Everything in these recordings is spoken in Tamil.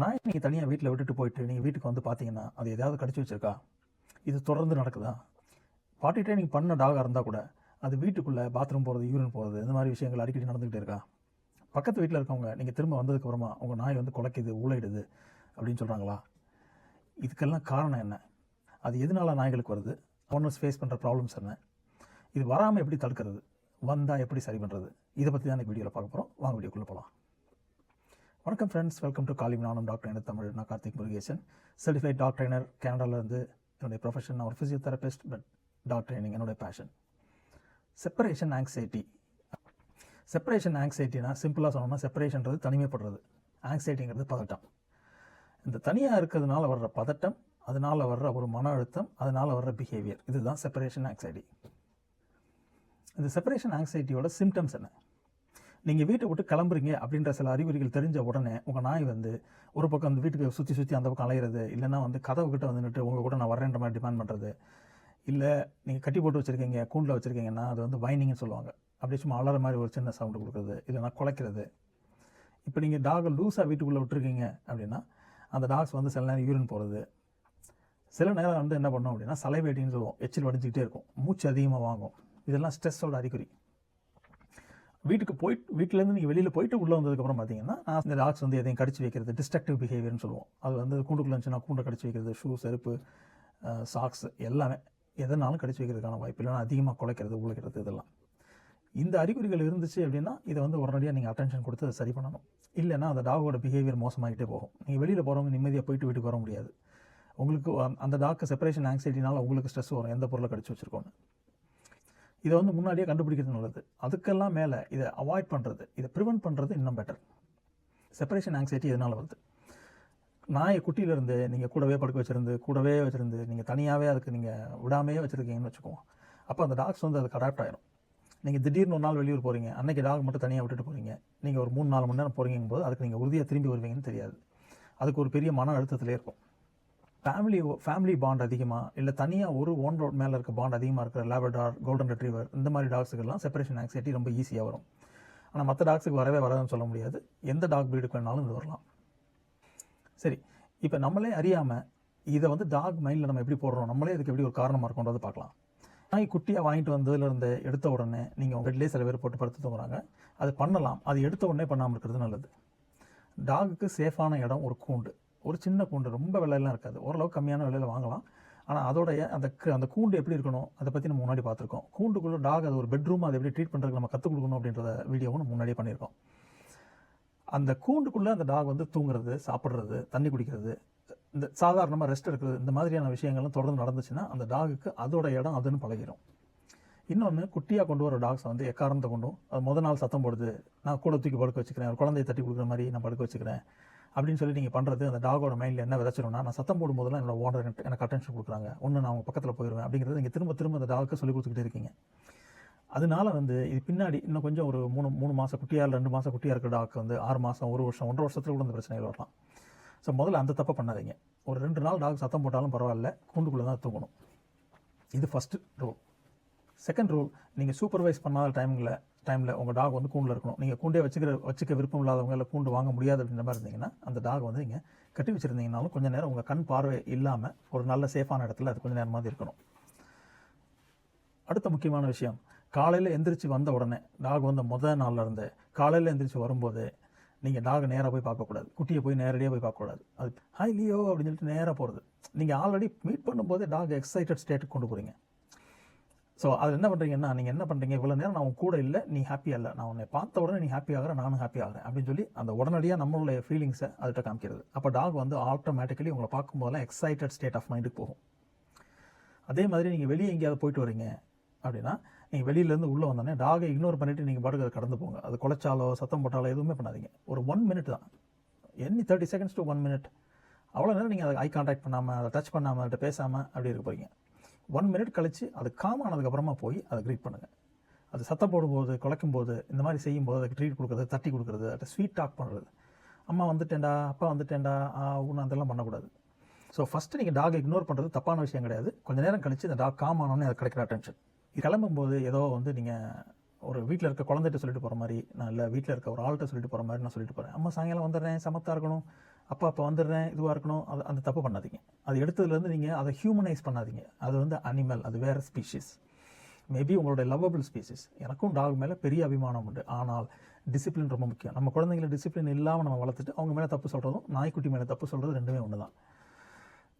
நாய் நீங்கள் தனியாக வீட்டில் விட்டுட்டு போயிட்டு நீங்கள் வீட்டுக்கு வந்து பார்த்தீங்கன்னா அது எதாவது கடிச்சு வச்சிருக்கா? இது தொடர்ந்து நடக்குதா? பாட்டி ட்ரைனிங் பண்ண டாகாக இருந்தால் கூட அது வீட்டுக்குள்ளே பாத்ரூம் போகிறது யூரின் போகிறது இந்த மாதிரி விஷயங்கள் அடிக்கடி நடந்துக்கிட்டே இருக்கா? பக்கத்து வீட்டில் இருக்கவங்க நீங்கள் திரும்ப வந்ததுக்கப்புறமா உங்கள் நாய் வந்து குலைக்குது ஊழையிடுது அப்படின்னு சொல்கிறாங்களா இதுக்கெல்லாம் காரணம் என்ன? அது எதனால நாய்களுக்கு வருது? ஓனர்ஸ் ஃபேஸ் பண்ணுற ப்ராப்ளம்ஸ் என்ன? இது வராமல் எப்படி தடுக்கிறது? வந்தால் எப்படி சரி பண்ணுறது இதை பற்றி தான் இந்த வீடியோவில் பார்க்க போகிறோம் வாங்க வீடியோக்குள்ளே போகலாம் வணக்கம் ஃப்ரெண்ட்ஸ் வெல்கம் டு காலி நானும் டாக்டர் என்ன தமிழ் நான் Karthik Murugesan. Certified dog trainer கனடாவிலேருந்து என்னுடைய ப்ரொஃபஷன் நான் ஒரு ஃபிசியோதெரபிஸ்ட் பட் டாக்டர் ட்ரைனிங் என்னுடைய பேஷன் செப்பரேஷன் ஆங்ஸைட்டி செப்பரேஷன் ஆங்ஸைட்டினா சிம்பிளாக சொன்னோம்னா செப்பரேஷன்றது தனிமைப்படுறது. ஆங்ஸைட்டிங்கிறது பதட்டம். இந்த தனியாக இருக்கிறதுனால வர்ற பதட்டம் அதனால் வர்ற ஒரு மன அழுத்தம் அதனால் வர்ற பிஹேவியர் இதுதான் செப்பரேஷன் ஆங்ஸைட்டி இந்த செப்பரேஷன் ஆங்ஸைட்டியோட சிம்டம்ஸ் என்ன? நீங்கள் வீட்டை விட்டு கிளம்புறீங்க அப்படின்ற சில அறிகுறிகள் தெரிஞ்ச உடனே உங்கள் நாய் வந்து ஒரு பக்கம் அந்த வீட்டுக்கு சுற்றி சுற்றி அந்த பக்கம் அலையிறது இல்லைன்னா வந்து கதவுக்கிட்ட வந்துட்டு வந்து உங்கள் கூட நான் வரேன்ற மாதிரி டிமாண்ட் பண்ணுறது இல்லை நீங்கள் கட்டி போட்டு வச்சுருக்கீங்க கூண்டில் வச்சுருக்கீங்கன்னா அது வந்து வைனிங்னு சொல்லுவாங்க. அப்படியே சும்மா அலற மாதிரி ஒரு சின்ன சவுண்டு கொடுக்குறது இல்லைனா குலைக்கிறது. இப்போ நீங்கள் டாகை லூஸாக வீட்டுக்குள்ளே விட்டுருக்கீங்க அப்படின்னா அந்த டாக்ஸ் வந்து சில நேரம் யூரின் போகிறது சில நேரம் வந்து என்ன பண்ணோம் அப்படின்னா சலைவேட்டின்னு சொல்லுவோம். எச்சில் வடிஞ்சிக்கிட்டே இருக்கும். மூச்சு அதிகமாக வாங்கும். இதெல்லாம் ஸ்ட்ரெஸ்ஸோட அறிகுறி. வீட்டுக்கு போயிட்டு வீட்டிலேருந்து நீங்கள் வெளியில் போயிட்டு உள்ளே வந்ததுக்கப்புறம் பார்த்தீங்கன்னா நான் இந்த டாக்ஸ் வந்து எதையும் கடிச்சு வைக்கிறது டிஸ்ட்ரக்டிவ் பிஹேவியர்னு சொல்லுவோம். அது வந்து கூண்டுக்குள்ளே இருந்துச்சுன்னா கூண்டை கடிச்சு வைக்கிறது ஷூ செருப்பு சாக்ஸ் எல்லாமே எதனாலும் கடிச்சு வைக்கிறதுக்கான வாய்ப்பு இல்லைன்னா அதிகமாக குலைக்கிறது உழைக்கிறது இதெல்லாம். இந்த அறிகுறிகள் இருந்துச்சு அப்படின்னா இதை வந்து உடனடியாக நீங்கள் அட்டென்ஷன் கொடுத்து அதை சரி பண்ணணும். இல்லைன்னா அந்த டாகோட பிஹேவியர் மோசமாகிட்டே போகும். நீங்கள் வெளியில் போகிறவங்க நிம்மதியாக போயிட்டு வீட்டுக்கு வர முடியாது. உங்களுக்கு அந்த டாக்கு செப்பரேஷன் ஆங்ஸைட்டினால உங்களுக்கு ஸ்ட்ரெஸ் வரும். எந்த பொருளை கடிச்சு வச்சுருக்கோன்னு இதை வந்து முன்னாடியே கண்டுபிடிக்கிறது நல்லது. அதுக்கெல்லாம் மேலே இதை அவாய்ட் பண்ணுறது இதை ப்ரிவென்ட் பண்ணுறது இன்னும் பெட்டர் செப்பரேஷன் ஆங்ஸைட்டி எதனால் வருது? நாயை குட்டியிலேருந்து நீங்கள் கூடவே படுக்க வச்சுருந்து கூடவே வச்சுருந்து நீங்கள் தனியாகவே அதுக்கு நீங்கள் விடாமையே வச்சுருக்கீங்கன்னு வச்சுக்குவோம் அப்போ அந்த டாக்ஸ் வந்து அதுக்கு அடாப்ட் ஆயிடும் நீங்கள் திடீர்னு ஒரு நாள் வெளியூர் போகிறீங்க அன்றைக்கி டாக் மட்டும் தனியாக விட்டுட்டு போகிறீங்க நீங்கள் ஒரு மூணு நாலு மணி நேரம் போகிறீங்கும் போது அதுக்கு நீங்கள் உறுதியாக திரும்பி வருவீங்கன்னு தெரியாது. அதுக்கு ஒரு பெரிய மன அழுத்தத்திலே இருக்கும். ஃபேமிலி ஃபேமிலி பாண்ட் அதிகமாக இல்லை தனியாக ஒரு ஓன் ரோட் மேலே இருக்க பாண்ட் அதிகமாக இருக்கிற லேபடார் கோல்டன் ரெட்ரீவர் இந்த மாதிரி டாக்ஸுக்கெல்லாம் செப்பரேஷன் ஆங்ஸைட்டி ரொம்ப ஈஸியாக வரும். ஆனால் மற்ற டாக்ஸுக்கு வரவே வராதுன்னு சொல்ல முடியாது. எந்த டாக் ப்ரீடுக்கு வேணாலும் இது வரலாம். சரி இப்போ நம்மளே அறியாமல் இதை வந்து டாக் மைண்டில் நம்ம எப்படி போடுறோம்? நம்மளே இதுக்கு எப்படி ஒரு காரணமாக இருக்கோன்றது பார்க்கலாம். நாய் குட்டியாக வாங்கிட்டு வந்ததுலேருந்து எடுத்த உடனே நீங்கள் உங்கள் பெட்லேயே சில பேர் போட்டு படுத்து தூங்குறாங்க. அது பண்ணலாம். அது எடுத்த உடனே பண்ணாமல் இருக்கிறது நல்லது. டாகுக்கு சேஃபான இடம் ஒரு கூண்டு. ஒரு சின்ன கூண்டு ரொம்ப விலையெல்லாம் இருக்காது. ஓரளவுக்கு கம்மியான விலையில் வாங்கலாம். ஆனால் அதோடைய அந்த அந்த கூண்டு எப்படி இருக்கணும் அதை பற்றி நம்ம முன்னாடி பார்த்துருக்கோம். கூண்டுக்குள்ளே டாக் அது ஒரு பெட்ரூம் அதை எப்படி ட்ரீட் பண்ணுறதுக்கு நம்ம கற்றுக் கொடுக்கணும் அப்படின்றத வீடியோவும் நம்ம முன்னாடியே பண்ணியிருக்கோம். அந்த கூண்டுக்குள்ளே அந்த டாக் வந்து தூங்குறது சாப்பிட்றது தண்ணி குடிக்கிறது இந்த சாதாரணமாக ரெஸ்ட் எடுக்கிறது இந்த மாதிரியான விஷயங்கள்லாம் தொடர்ந்து நடந்துச்சுன்னா அந்த டாகுக்கு அதோட இடம் அதுன்னு பழகிடும் இன்னொன்று குட்டியாக கொண்டு வர டாக்ஸ் வந்து எக்காரணத்தை கொண்டும் அது முத நாள் சத்தம் போடுது. நான் கூட தூக்கி படுக்க வச்சுக்கிறேன் ஒரு குழந்தைய தட்டி கொடுக்குற மாதிரி நான் படுக்க வச்சுக்கிறேன். அப்படின்னு சொல்லி நீங்கள் பண்ணுறது அந்த டாகோட மைண்டில் என்ன விதைச்சிடும்னா நான் சத்தம் போடும்போதெல்லாம் என்னோட ஓனர் எனக்கு அட்டென்ஷன் கொடுக்குறாங்க. ஒன்று நான் அவங்க பக்கத்தில் போயிடுவேன் அப்படிங்கிறது நீங்கள் திரும்ப திரும்ப அந்த டாக்கு சொல்லி கொடுத்துக்கிட்டே இருக்கீங்க. அதனால வந்து இது பின்னாடி இன்னும் கொஞ்சம் ஒரு மூணு மூணு மாதம் குட்டியாக ரெண்டு மாதம் குட்டியாக இருக்கிற டாக்கு வந்து ஆறு மாதம் ஒரு வருஷம் ஒன்றரை வருஷத்தில் கூட அந்த பிரச்சனைகள் வரலாம். ஸோ முதல்ல அந்த தப்பை பண்ணாதீங்க. ஒரு ரெண்டு நாள் டாக் சத்தம் போட்டாலும் பரவாயில்ல கூண்டுக்குள்ளே தான் தூங்கணும். இது ஃபஸ்ட்டு ரூல் செகண்ட் ரூல் நீங்கள் சூப்பர்வைஸ் பண்ணாத டைமில் டைமில் உங்கள் டாக் வந்து கூண்டில் இருக்கணும். நீங்கள் கூண்டே வச்சுக்கிற வச்சுக்க விருப்பம் இல்லாதவங்க இல்லை கூண்டு வாங்க முடியாது அப்படின்ற மாதிரி இருந்தீங்கன்னா அந்த டாக் வந்து நீங்கள் கட்டி வச்சுருந்தீங்கனாலும் கொஞ்சம் நேரம் உங்கள் கண் பார்வை இல்லாமல் ஒரு நல்ல சேஃபான இடத்துல அது கொஞ்சம் நேரமாக இருக்கணும். அடுத்த முக்கியமான விஷயம் காலையில் எந்திரிச்சு வந்த உடனே டாக் வந்த முதல் நாளில் இருந்து காலையில் எந்திரிச்சு வரும்போது நீங்கள் டாகை நேராக போய் பார்க்கக்கூடாது குட்டியை போய் நேரடியாக போய் பார்க்கக்கூடாது அது ஹாய் லியோ அப்படின்னு சொல்லிட்டு நேராக போகிறது நீங்கள் ஆல்ரெடி மீட் பண்ணும்போதே டாக் எக்ஸைட்டட் ஸ்டேட்டுக்கு கொண்டு போகிறீங்க ஸோ அதில் என்ன பண்ணுறீங்கன்னா நீங்கள் என்ன பண்ணுறீங்க இவ்வளோ நேரம் நான் கூட இல்லை நீ ஹாப்பியாக இல்லை நான் உன்னை பார்த்த உடனே நீ ஹாப்பி ஆகிற நானும் ஹாப்பி ஆகிறேன். அப்படின்னு சொல்லி அந்த உடனடியாக நம்மளுடைய ஃபீலிங்ஸை அதுகிட்ட காமிக்கிறது. அப்போ டாக் வந்து ஆட்டோமேட்டிக்கலி உங்களை பார்க்கும்போதெல்லாம் எக்ஸைட்டட் ஸ்டேட் ஆஃப் மைண்டுக்கு போகும். அதே மாதிரி நீங்கள் வெளியே எங்கேயாவது போயிட்டு வரீங்க அப்படின்னா நீங்கள் வெளியிலேருந்து உள்ளே வந்தோடனே டாகை இக்னோர் பண்ணிவிட்டு நீங்கள் பாட்டுக்கு அதை கடந்து போங்க. அது குலைச்சாலோ சத்தம் போட்டாலோ எதுவுமே பண்ணாதீங்க. ஒரு ஒன் மினிட் தான். Any thirty seconds to one minute அவ்வளோ நேரம் நீங்கள் அதை ஐ கான்டாக்ட் பண்ணாமல் அதை டச் பண்ணாமல் அதை பேசாமல் அப்படி இருக்க போகிறீங்க ஒன் மினிட் கழித்து அது காம் ஆனதுக்கப்புறமா போய் அதை க்ரீட் பண்ணுங்கள் அது சத்தம் போடும்போது குலைக்கும் போது இந்த மாதிரி செய்யும்போது அதுக்கு ட்ரீட் கொடுக்குறது தட்டி கொடுக்குறது அதை ஸ்வீட் டாக் பண்ணுறது அம்மா வந்துட்டேன்டா அப்பா வந்துட்டேன்டா ஒன்று அதெல்லாம் பண்ணக்கூடாது. ஸோ ஃபஸ்ட்டு நீங்கள் டாக் இக்னோர் பண்ணுறது தப்பான விஷயம் கிடையாது. கொஞ்ச நேரம் கழித்து இந்த டாக் காம் ஆனோடனே அது கிடைக்கிற அட்டென்ஷன் இது கிளம்பும்போது ஏதோ வந்து நீங்கள் ஒரு வீட்டில் இருக்க குழந்தைகிட்ட சொல்லிட்டு போகிற மாதிரி நான் இல்லை வீட்டில் இருக்க ஒரு ஆள்கிட்ட சொல்லிட்டு போகிற மாதிரி நான் சொல்லிட்டு போகிறேன் அம்மா சாயங்காலம் வந்துடுறேன் சமத்தாக இருக்கணும். அப்பா அப்போ வந்துடுறேன் இதுவாக இருக்கணும் அது அந்த தப்பு பண்ணாதீங்க. அது எடுத்ததுலேருந்து நீங்கள் அதை ஹியூமனைஸ் பண்ணாதீங்க. அது வந்து அனிமல் அது வேறு ஸ்பீஷிஸ் மேபி உங்களோட லவ்வபிள் ஸ்பீசிஸ் எனக்கும் டாக் மேலே பெரிய அபிமானம் உண்டு. ஆனால் டிசிப்ளின் ரொம்ப முக்கியம். நம்ம குழந்தைங்கள டிசிப்ளின் இல்லாமல் நம்ம வளர்த்துட்டு அவங்க மேலே தப்பு சொல்கிறதும் நாய்க்குட்டி மேலே தப்பு சொல்கிறது ரெண்டுமே ஒன்று தான்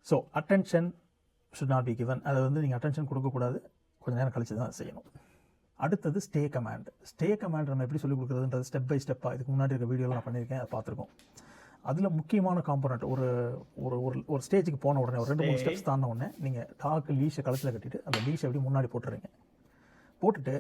so attention should not be given அதை வந்து நீங்கள் அட்டென்ஷன் கொடுக்கக்கூடாது கொஞ்ச நேரம் கழிச்சு தான் செய்யணும். அடுத்தது ஸ்டே கமாண்ட் ஸ்டே கமாண்ட் நம்ம எப்படி சொல்லிக் கொடுக்குறதுன்றது ஸ்டெப் பை ஸ்டெப்பாக இதுக்கு முன்னாடி இருக்க வீடியோவில் நான் பண்ணியிருக்கேன் அதை பார்த்துருக்கோம். அதில் முக்கியமான காம்பனண்ட் ஒரு ஒரு ஒரு ஒரு ஸ்டேஜுக்கு போன உடனே ஒரு ரெண்டு மூணு ஸ்டெப்ஸ் தாண்டின உடனே நீங்கள் டாக்கு லீஷை கழுத்தில் கட்டிட்டு அந்த லீஷை எப்படி முன்னாடி போட்டுறீங்க. போட்டுட்டு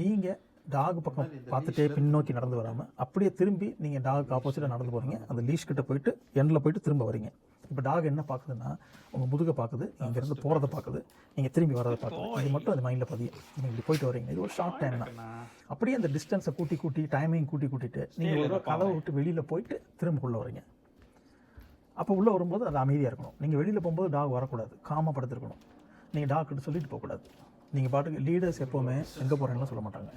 நீங்கள் டாக் பக்கம் பார்த்துட்டே பின்னோக்கி நடந்து வராமல் அப்படியே திரும்பி நீங்கள் டாக் ஆப்போசிட்டாக நடந்து போகிறீங்க அந்த லீஷ் கிட்ட போயிட்டு எண்டில் போயிட்டு திரும்ப வரீங்க. இப்போ டாக் என்ன பார்க்குதுன்னா உங்கள் முதுகை பார்க்குது இங்கேருந்து போகிறத பார்க்குது நீங்கள் திரும்பி வரதை பார்க்குது இது மட்டும் அது மைண்டில் பதியும். நீங்கள் இப்படி போயிட்டு வரீங்க. இது ஒரு ஷார்ட் டைம் தான். அப்படியே அந்த டிஸ்டன்ஸை கூட்டி கூட்டி டைமையும் கூட்டி கூட்டிட்டு நீங்கள் ஒரு கதவை விட்டு வெளியில் போயிட்டு திரும்ப உள்ள வரீங்க. அப்போ உள்ளே வரும்போது அது அமைதியாக இருக்கணும். நீங்கள் வெளியில் போகும்போது டாக் வரக்கூடாது. காமாக படுத்துருக்கணும். நீங்கள் டாக் கிட்ட சொல்லிட்டு போகக்கூடாது. நீங்கள் பாட்டுக்கு லீடர்ஸ் எப்போவுமே எங்கே போகிறேன்னு சொல்ல மாட்டாங்க.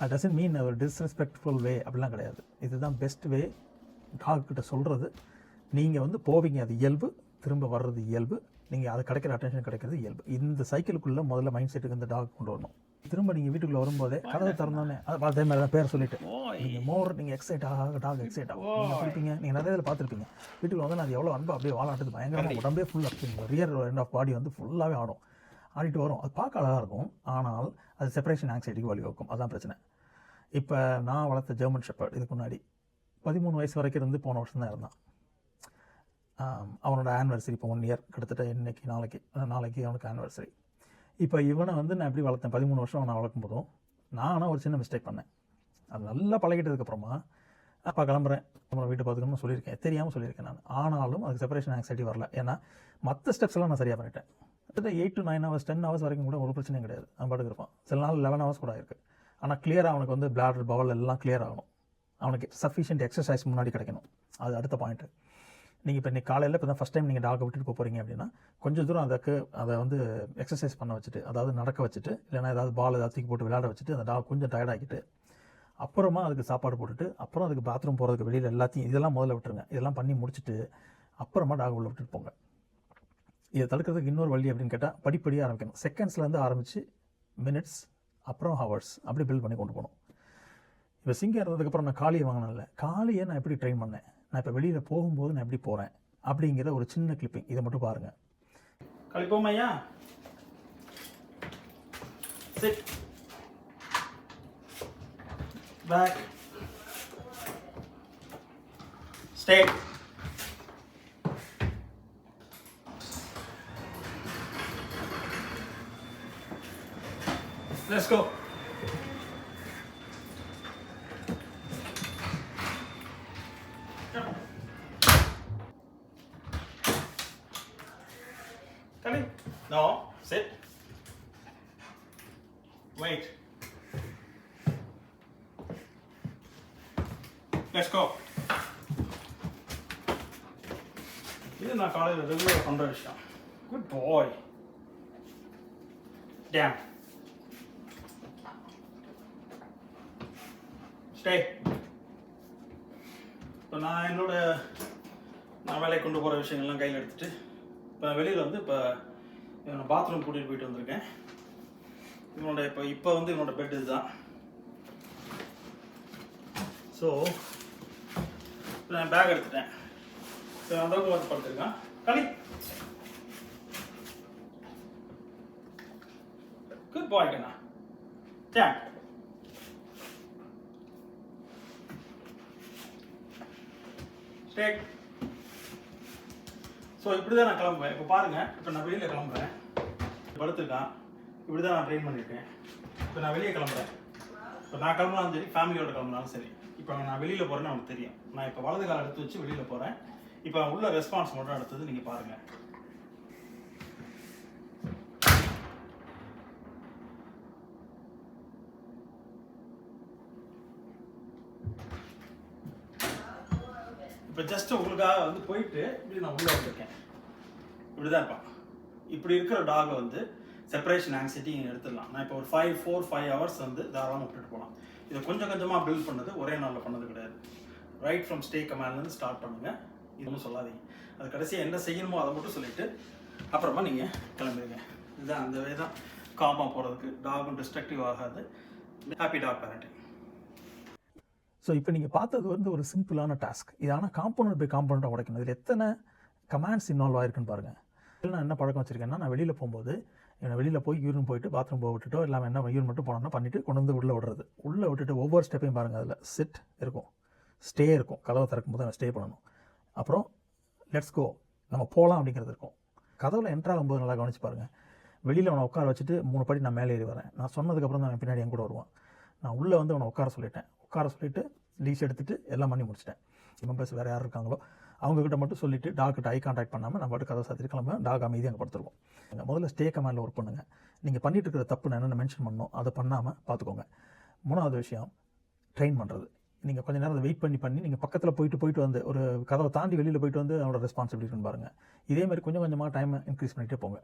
அது டசன் மீன் ஒரு டிஸ்ரெஸ்பெக்ட்ஃபுல் வே அப்படிலாம் கிடையாது. இதுதான் பெஸ்ட் வே டாக் கிட்ட சொல்கிறது நீங்கள் வந்து போவீங்க அது இயல்பு. திரும்ப வர்றது இயல்பு. நீங்கள் அது கிடைக்கிற அட்டென்ஷன் கிடைக்கிறது இயல்பு. இந்த சைக்கிளுக்குள்ளே முதல்ல மைண்ட் செட்டுக்கு இந்த டாக் கொண்டு வரணும். திரும்ப நீங்கள் வீட்டுக்குள்ளே வரும்போதே கதவை திறந்தோடனே அது அதே மாதிரி தான் பேர் சொல்லிட்டு. நீங்கள் மோர் நீங்கள் எக்ஸைட் ஆக டாக் எக்ஸைட் ஆகும் நீங்கள் பிடிப்பீங்க நீங்கள் நிறைய இதில் பார்த்துருப்பீங்க. வீட்டுக்குள்ள வந்து அது எவ்வளோ அன்பு அப்படியே வாழாட்டுது. பயங்கரமாக உடம்பே ஃபுல்லாக ரியர் எண்ட் ஆஃப் பாடி வந்து ஃபுல்லாகவே ஆடும். ஆடிட்டு வரும். அது பார்க்க அழகாக இருக்கும். ஆனால் அது செப்பரேஷன் ஆங்ஸைட்டிக்கு வழிவகுக்கும். அதான் பிரச்சனை. இப்போ நான் வளர்த்த ஜெர்மன் ஷெப்பர்ட் இதுக்கு முன்னாடி பதிமூணு வயசு வரைக்கும் இருந்து போன வருஷம் தான் இருந்தான் அவனோட ஆனிவர்சரி இப்போ ஒன் இயர் கிட்டத்தட்ட இன்றைக்கி நாளைக்கு நாளைக்கு அவனுக்கு ஆனிவர்சரி இப்போ இவனை வந்து நான் எப்படி வளர்த்தேன்? பதிமூணு வருஷம் அவனை வளர்க்கும் போதும் நான் ஆனால் ஒரு சின்ன மிஸ்டேக் பண்ணேன். அது நல்லா பழகிட்டதுக்கப்புறமா அப்பா கிளம்புறேன் அப்புறம் வீட்டை பார்த்துக்கணும்னு சொல்லியிருக்கேன். தெரியாமல் சொல்லியிருக்கேன் நான். ஆனாலும் அதுக்கு செப்பரேஷன் ஆங்ஸைட்டி வரல. ஏன்னா மற்ற ஸ்டெப்ஸ் எல்லாம் நான் சரியாக பண்ணிட்டேன். கிட்டத்தட்ட eight to nine hours ten hours வரைக்கும் கூட ஒரு பிரச்சனையும் கிடையாது. அவன் பாட்டுக்கு இருப்பான். சில நாள் லெவன் ஹவர்ஸ் கூட இருக்குது ஆனால் கிளியராக அவனுக்கு வந்து பிளாடர் பவல் எல்லாம் கிளியர் ஆகணும். அவனுக்கு சஃபிஷியன்ட் எக்ஸசைஸ் முன்னாடி கிடைக்கணும். அது அடுத்த பாயிண்ட்டு நீங்கள் இப்போ இன்றைக்கி காலையில் இப்போ தான் ஃபஸ்ட் டைம் நீங்கள் டாகை விட்டுட்டு போக போகிறீங்க அப்படின்னா கொஞ்சம் தூரம் அதுக்கு அதை வந்து எக்ஸசைஸ் பண்ண வச்சுட்டு அதாவது நடக்க வச்சுட்டு இல்லைன்னா ஏதாவது பால் ஏதாவது தூக்கி போட்டு விளையாட வச்சுட்டு அந்த டாக் கொஞ்சம் டயர்டாகிட்டு அப்புறமா அதுக்கு சாப்பாடு போட்டுட்டு அப்புறம் அதுக்கு பாத்ரூம் போகிறதுக்கு வெளியில் எல்லாத்தையும் இதெல்லாம் முதல்ல விட்டுருங்க. இதெல்லாம் பண்ணி முடிச்சுட்டு அப்புறமா டாக் உள்ள விட்டுட்டு போங்க. இதை தடுக்கிறதுக்கு இன்னொரு வழி அப்படின்னு கேட்டால் படிப்படியாக ஆரம்பிக்கணும். செகண்ட்ஸ்லேருந்து ஆரம்பித்து மினிட்ஸ் அப்புறம் ஹவர்ஸ் அப்படி பில்ட் பண்ணி கொண்டு போகணும். இப்போ சிங்கம் இருந்ததுக்கப்புறம் நான் காளியை வாங்கினேன்ல. காளியை நான் எப்படி ட்ரெயின் பண்ணேன்? நான் இப்போ வெளியில் போகும்போது நான் எப்படி போகிறேன் அப்படிங்கிற ஒரு சின்ன கிளிப்பிங் இதை மட்டும் பாருங்கள் கழிப்போம் ஐயா. Sit back stay Let's go. Let's go. இது நான் காலையில் ரெகுலர் பண்ணுற விஷயம் குட் பாய் டேம் ஸ்டே இப்போ நான் என்னோட நான் வேலைக்கு கொண்டு போகிற விஷயங்கள்லாம் கையில் எடுத்துட்டு இப்போ வெளியில் வந்து இப்போ இவனை பாத்ரூம் கூட்டிகிட்டு போயிட்டு வந்திருக்கேன் இவனோட இப்போ இப்போ வந்து இவனோட பெட் இதுதான் ஸோ நான் பேக் எடுத்துட்டேன். இப்போ அந்த அளவுக்கு வந்து படுத்துருக்கேன். களி. குட் பாய் கண்ணா. தேங்க் டேக் ஸோ இப்படி தான் நான் கிளம்புவேன். இப்போ பாருங்கள் இப்போ நான் வெளியில் கிளம்புறேன். படுத்துருக்கான். இப்படி தான் நான் ட்ரெயின் பண்ணியிருக்கேன். இப்போ நான் வெளியே கிளம்புறேன். இப்போ நான் கிளம்புனாலும் சரி ஃபேமிலியோட கிளம்புனாலும் சரி. இப்போ நான் வெளியில் போகிறேன்னு அவனுக்கு தெரியும். நான் இப்போ வலது காலம் எடுத்து வச்சு வெளியில் போகிறேன் இப்போ உள்ள ரெஸ்பான்ஸ் மட்டும் அடுத்தது நீங்கள் பாருங்கள் இப்போ ஜஸ்ட் உங்களுக்காக வந்து போயிட்டு இப்படி நான் உள்ளே வந்திருக்கேன். இப்படி தான் இருப்பான். இப்படி இருக்கிற டாகை வந்து செப்பரேஷன் ஆங்ஸைட்டி எடுத்துடலாம். நான் இப்போ ஒரு ஃபைவ் ஃபோர் ஃபைவ் ஹவர்ஸ் வந்து தாராளமாக விட்டுட்டு போகலாம் இதை கொஞ்சம் கொஞ்சமாக பில்ட் பண்ணது ஒரே நாளில் பண்ணது கிடையாது. ரைட் ஃப்ரம் ஸ்டே கமாண்ட்லேருந்து ஸ்டார்ட் பண்ணுங்கள் இதுவும் சொல்லாதீங்க. அது கடைசியாக என்ன செய்யணுமோ அதை மட்டும் சொல்லிட்டு அப்புறமா நீங்கள் கிளம்பிடுங்க. இதுதான் அந்த வே தான். காமாக போகிறதுக்கு டாகும் டிஸ்ட்ரக்டிவ் ஆகாது. ஹாப்பி டாக் பேரண்டிங் ஸோ இப்போ நீங்கள் பார்த்தது வந்து ஒரு சிம்பிளான டாஸ்க் இது ஆனால் காம்பவுண்ட் போய் காம்பவுண்டாக உடைக்கணும். இதில் எத்தனை கமாண்ட்ஸ் இன்வால்வ் ஆயிருக்குன்னு பாருங்கள் நான் என்ன பழக்கம் வச்சுருக்கேன்னா நான் வெளியில் போகும்போது இவனை வெளியில் போய் யூரின் போயிட்டு பாத்ரூம் போக விட்டுட்டோ இல்லாமல் என்ன யூரின் மட்டும் போனோம்னா பண்ணிவிட்டு கொண்டு வந்து உள்ளே விடுறது. உள்ளே விட்டுட்டு ஒவ்வொரு ஸ்டெப்பையும் பாருங்கள் அதில். சிட் இருக்கும். ஸ்டே இருக்கும். கதவை திறக்கும் போது ஸ்டே பண்ணணும். அப்புறம் லெட்ஸ் கோ நம்ம போகலாம் அப்படிங்கிறது இருக்கும். கதவில் என்ட்ரு ஆகும்போது நல்லா கவனிச்சு பாருங்கள் வெளியில் அவனை உட்கார வச்சுட்டு மூணு படி நான் மேலே ஏறி வரேன். நான் சொன்னதுக்கப்புறம் தான் அவன் பின்னாடி என் கூட வருவான். நான் உள்ளே வந்து அவனை உட்கார சொல்லிட்டேன். உட்கார சொல்லிவிட்டு லீஸ் எடுத்துகிட்டு எல்லாம் பண்ணி முடிச்சிட்டேன். மெம்பர்ஸ் வேறு யார் இருக்காங்களோ? அவங்கக்கிட்ட மட்டும் சொல்லிவிட்டு டாக்கிட்ட ஐ கான்டாக்ட் பண்ணாமல் நம்ம மட்டும் கதை சாத்திட்டு கிளம்ப டாக் அமைதி அங்கே படுத்துருவோம். நீங்கள் முதல்ல ஸ்டே கமாண்டில் ஒர்க் பண்ணுங்கள் நீங்கள் பண்ணிட்டு இருக்கிற தப்பு நான் என்னென்ன மென்ஷன் பண்ணணும் அதை பண்ணாமல் பார்த்துக்கோங்க மூணாவது விஷயம் ட்ரெயின் பண்ணுறது நீங்கள் கொஞ்ச நேரம் அதை வெயிட் பண்ணி பண்ணி நீங்கள் பக்கத்தில் போயிட்டு போயிட்டு வந்து ஒரு கதவை தாண்டி வெளியில் போயிட்டு வந்து அவனோட ரெஸ்பான்சிபிலிட்டின்னு பாருங்கள் இதே மாதிரி கொஞ்சம் கொஞ்சமாக டைமை இன்க்ரீஸ் பண்ணிகிட்டே போங்க.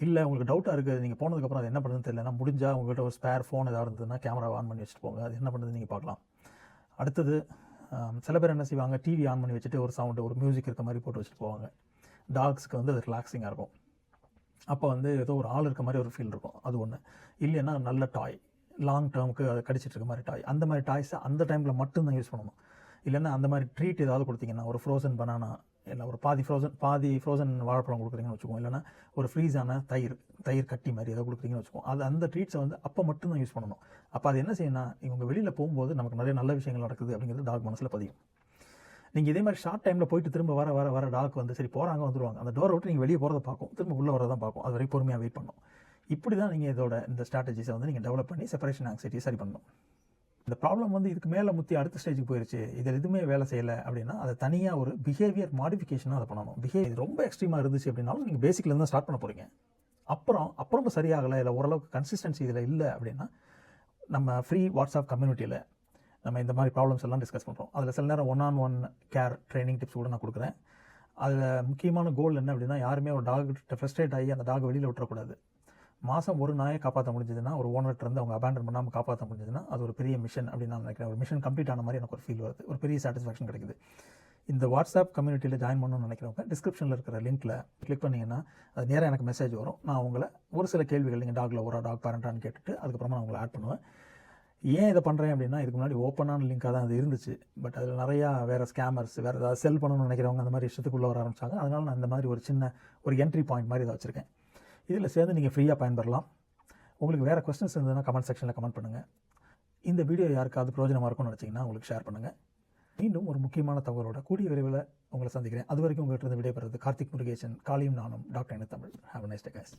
இல்லை உங்களுக்கு டவுட்டாக இருக்குது நீங்கள் போனதுக்கப்புறம் அது என்ன பண்ணுறதுன்னு தெரியலனா முடிஞ்சால் உங்கள்கிட்ட ஒரு ஸ்பேர் ஃபோன் ஏதாவது இருந்ததுன்னா கேமரா ஆன் பண்ணி வச்சுட்டு போங்க. அது என்ன பண்ணுறது நீங்கள் பார்க்கலாம். அடுத்தது சில பேர் என்ன செய்வாங்க டிவி ஆன் பண்ணி வச்சுட்டு ஒரு சவுண்டு ஒரு மியூசிக் இருக்க மாதிரி போட்டு வச்சுட்டு போவாங்க. டாக்ஸ்க்கு வந்து அது ரிலாக்ஸிங்காக இருக்கும். அப்போ வந்து ஏதோ ஒரு ஆள் இருக்க மாதிரி ஒரு ஃபீல் இருக்கும். அது ஒன்று இல்லைன்னா நல்ல டாய் லாங் டேர்முக்கு அதை கடிச்சிட்டு இருக்க மாதிரி டாய் அந்த மாதிரி டாய்ஸை அந்த டைமில் மட்டும்தான் யூஸ் பண்ணணும். இல்லைன்னா அந்த மாதிரி ட்ரீட் ஏதாவது கொடுத்தீங்கன்னா ஒரு ஃப்ரோசன் பனானா இல்லை ஒரு பாதி ஃப்ரோசன் பாதி ஃப்ரோசன் வாழைப்பழம் கொடுக்குறீங்கன்னு வச்சுக்கோங்க. இல்லைனா ஒரு ஃப்ரீஸான தயிர் தயிர் கட்டி மாதிரி ஏதாவது கொடுக்குறீங்கன்னு வச்சுக்கோங்க. அது அந்த ட்ரீட்ஸை வந்து அப்போ மட்டும்தான் யூஸ் பண்ணணும். அப்போ அது என்ன செய்யணும்னா இவங்க வெளியில் போகும்போது நமக்கு நிறைய நல்ல விஷயங்கள் நடக்குது அப்படிங்கிறது டாக் மனசில் பதியும். நீங்கள் இதே மாதிரி ஷார்ட் டைமில் போயிட்டு திரும்ப வர வர வர டாக் வந்து சரி போகிறாங்க வந்துடுவாங்க அந்த டோரை விட்டு நீங்கள் வெளியே போகிறத பார்க்கும். திரும்ப உள்ளே வரதான் பார்க்கும். அது வரைக்கும் பொறுமையாக வெயிட் பண்ணும் இப்படி தான் நீங்கள் இதோட இந்த ஸ்ட்ராட்டஜிஸை வந்து நீங்கள் டெவலப் பண்ணி செப்பரேஷன் ஆங்ஸைட்டியை சரி பண்ணணும். இந்த ப்ராப்ளம் வந்து இதுக்கு மேலே முத்தி அடுத்த ஸ்டேஜுக்கு போயிருச்சு. இதில் எதுவுமே வேலை செய்யலை அப்படின்னா அதை தனியாக ஒரு பிஹேவியர் மாடிஃபிகேஷனாக அதை பண்ணணும். பிஹேவியர் ரொம்ப எக்ஸ்ட்ரீமாக இருந்துச்சு அப்படின்னாலும் நீங்கள் பேசிக்லேருந்து தான் ஸ்டார்ட் பண்ண போகிறீங்க அப்புறம் அப்புறம் சரியாகலை இல்லை ஓரளவுக்கு கன்சிஸ்டன்சி இதில் இல்லை அப்படின்னா நம்ம ஃப்ரீ வாட்ஸ்அப் கம்யூனிட்டியில் நம்ம இந்த மாதிரி ப்ராப்ளம்ஸ் எல்லாம் டிஸ்கஸ் பண்ணுறோம் அதில் சில நேரம் one on one care training tips கூட நான் கொடுக்குறேன். அதில் முக்கியமான கோல் என்ன அப்படின்னா யாருமே ஒரு டாக் ஃப்ரஸ்ட்ரேட் ஆகி அந்த டாக் வெளியில் விட்டுறக்கூடாது. மாதம் ஒரு நாயை காப்பாற்ற முடிஞ்சதுன்னா ஒரு ஓனர்கிட்ட இருந்து அவங்க அபேண்டன் பண்ணாமல் காப்பாற்ற முடிஞ்சதுன்னா அது ஒரு பெரிய மிஷன் அப்படின்னு நான் நினைக்கிறேன். ஒரு மிஷன் கம்ப்ளீட் ஆன மாதிரி எனக்கு ஒரு ஃபீல் வருது. ஒரு பெரிய சாட்டிஸ்ஃபேக்ஷன் கிடைக்குது. இந்த வாட்ஸ்அப் கம்யூனிட்டியில் ஜாயின் பண்ணணும்னு நினைக்கிறவங்க டிஸ்கிரிப்ஷனில் இருக்கிற லிங்க்கில் கிளிக் பண்ணிங்கன்னா அது நேராக எனக்கு மெசேஜ் வரும். நான் உங்களை ஒரு சில கேள்விகள் நீங்கள் டாக்ல ஒரு டாக் பேரண்டான்னு கேட்டுட்டு அதுக்கப்புறமா நான் உங்களை ஆட் பண்ணுவேன். ஏன் இதை பண்ணுறேன் அப்படின்னா இதுக்கு முன்னாடி ஓப்பனான லிங்காக தான் அது இருந்துச்சு. பட் அதில் நிறையா வேறு ஸ்கேமர்ஸ் வேறு ஏதாவது செல் பண்ணணும்னு நினைக்கிறவங்க அந்த மாதிரி விஷயத்துக்குள்ளே வர ஆரம்பிச்சாங்க. அதனால் நான் இந்த மாதிரி ஒரு சின்ன ஒரு என்ட்ரி பாயிண்ட் மாதிரி இதை வச்சுருக்கேன். இதில் சேர்ந்து நீங்கள் ஃப்ரீயாக பயன்பெறலாம் உங்களுக்கு வேறு கொஸ்டின்ஸ் இருந்ததுன்னா கமெண்ட் செக்ஷனில் கமெண்ட் பண்ணுங்கள் இந்த வீடியோ யாருக்காவது பிரயோஜனமாக இருக்கும்னு நினச்சிங்கன்னா உங்களுக்கு ஷேர் பண்ணுங்கள் மீண்டும் ஒரு முக்கியமான தகவலோட கூடிய விரைவில் உங்களை சந்திக்கிறேன். அது வரைக்கும் உங்கள்கிட்ட இருந்து விடைபெறது கார்த்திக் முருகேசன். காளியும் நானும் doctor Tamil. Have nice day guys